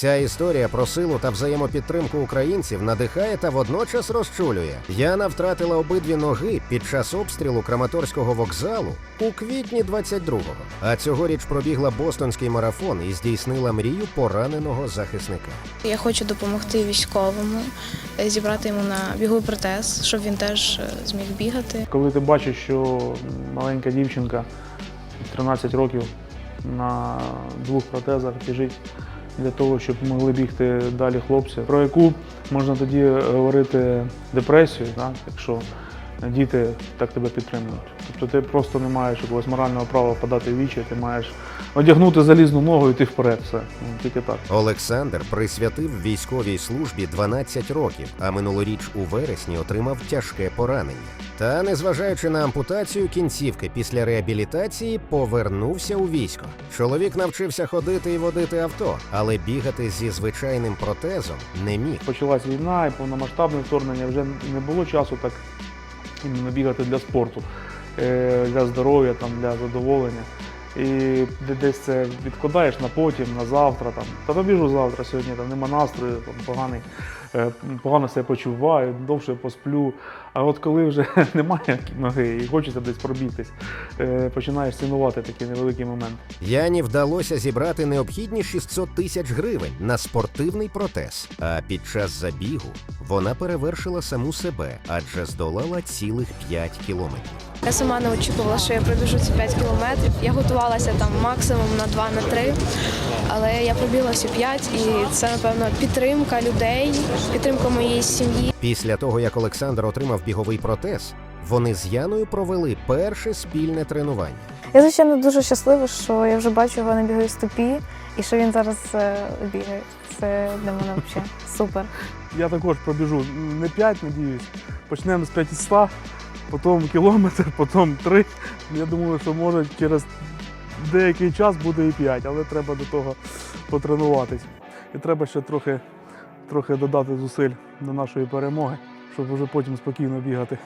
Ця історія про силу та взаємопідтримку українців надихає та водночас розчулює. Яна втратила обидві ноги під час обстрілу Краматорського вокзалу у квітні 22-го. А цьогоріч пробігла бостонський марафон і здійснила мрію пораненого захисника. Я хочу допомогти військовому, е, зібрати йому на біговий протез, щоб він теж е, зміг бігати. Коли ти бачиш, що маленька дівчинка 13 років на двох протезах біжить для того, щоб могли бігти далі хлопці, про яку можна тоді говорити депресію, так? якщо діти так тебе підтримують. Тобто ти просто не маєш якогось морального права подати вічі, ти маєш одягнути залізну ногу і йти вперед. Все. Ну, тільки так. Олександр присвятив військовій службі 12 років, а минулоріч у вересні отримав тяжке поранення. Та, незважаючи на ампутацію кінцівки після реабілітації, повернувся у військо. Чоловік навчився ходити і водити авто, але бігати зі звичайним протезом не міг. Почалась війна і повномасштабне вторгнення, вже не було часу так іменно бігати для спорту, е, для здоров'я, там, для задоволення. І десь це відкладаєш на потім, на завтра. Там. Та побіжу завтра, сьогодні там нема настрою, там, поганий, погано себе почуваю, довше посплю. А от коли вже немає ноги і хочеться десь пробігтись, е, починаєш цінувати такі невеликі моменти. Яні вдалося зібрати необхідні 600 тисяч гривень на спортивний протез. А під час забігу вона перевершила саму себе, адже здолала цілих 5 кілометрів. Я сама не очікувала, що я пробіжу ці 5 кілометрів. Я готувалася там максимум на 2 на 3, але я пробігла всі 5, і це напевно підтримка людей, підтримка моєї сім'ї. Після того, як Олександр отримав біговий протез, вони з Яною провели перше спільне тренування. Я, звичайно, дуже щаслива, що я вже бачу його на біговій стопі і що він зараз е, бігає. Це для мене взагалі супер. Я також пробіжу не 5, надіюсь. Почнемо з 500, потім кілометр, потім 3. Я думаю, що може через деякий час буде і 5, але треба до того потренуватись. І треба ще трохи, трохи додати зусиль до нашої перемоги, щоб вже потім спокійно бігати.